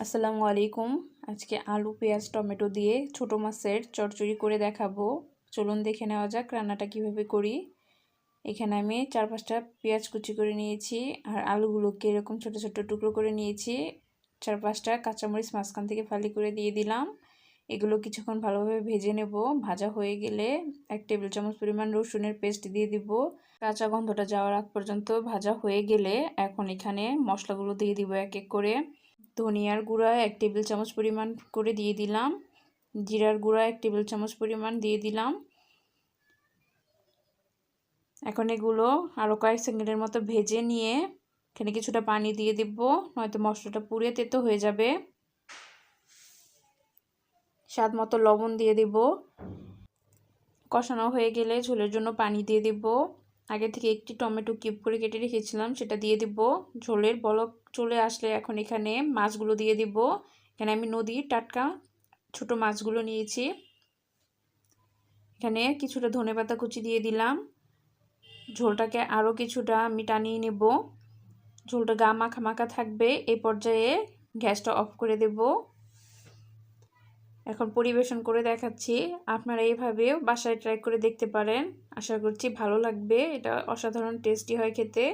আসসালামু আলাইকুম। আজকে আলু, পেঁয়াজ, টমেটো দিয়ে ছোটো মাছের চচ্চড়ি করে দেখাবো। চলুন দেখে নেওয়া যাক রান্নাটা কীভাবে করি। এখানে আমি চার পাঁচটা পেঁয়াজ কুচি করে নিয়েছি আর আলুগুলোকে এরকম ছোট ছোট টুকরো করে নিয়েছি। চার পাঁচটা কাঁচামরিচ মাঝখান থেকে ফালি করে দিয়ে দিলাম। এগুলো কিছুক্ষণ ভালোভাবে ভেজে নেব। ভাজা হয়ে গেলে এক টেবিল চামচ পরিমাণ রসুনের পেস্ট দিয়ে দিব। কাঁচা গন্ধটা যাওয়ার আগ পর্যন্ত ভাজা হয়ে গেলে এখন এখানে মশলাগুলো দিয়ে দিব এক এক করে। ধনিয়ার গুঁড়া এক টেবিল চামচ পরিমাণ করে দিয়ে দিলাম। জিরার গুঁড়া এক টেবিল চামচ পরিমাণ দিয়ে দিলাম। এখন এগুলো আরও কয়েক সেকেন্ডের মতো ভেজে নিয়ে এখানে কিছুটা পানি দিয়ে দিব, নয়তো মশলাটা পুড়ে তেতো হয়ে যাবে। স্বাদ মতো লবণ দিয়ে দিব। কষানো হয়ে গেলে ঝোলের জন্য পানি দিয়ে দিব। আগে থেকে একটি টমেটো কিউব করে কেটে রেখেছিলাম, সেটা দিয়ে দিব। ঝোলের বলক চলে আসলে এখন এখানে মাছগুলো দিয়ে দিব। এখানে আমি নদীর টাটকা, ছোট মাছগুলো নিয়েছি। এখানে কিছুটা ধনে পাতা কুচি দিয়ে দিলাম। ঝোলটাকে আরও কিছুটা আমি টানিয়ে নেব। ঝোলটা গা মাখা মাখা থাকবে এই পর্যায়ে গ্যাসটা অফ করে দেব। এখন পরিবেশন করে দেখাচ্ছি। আপনারা এইভাবেও বাসায় ট্রাই করে দেখতে পারেন। আশা করছি ভালো লাগবে। এটা অসাধারণ টেস্টি হয় খেতে।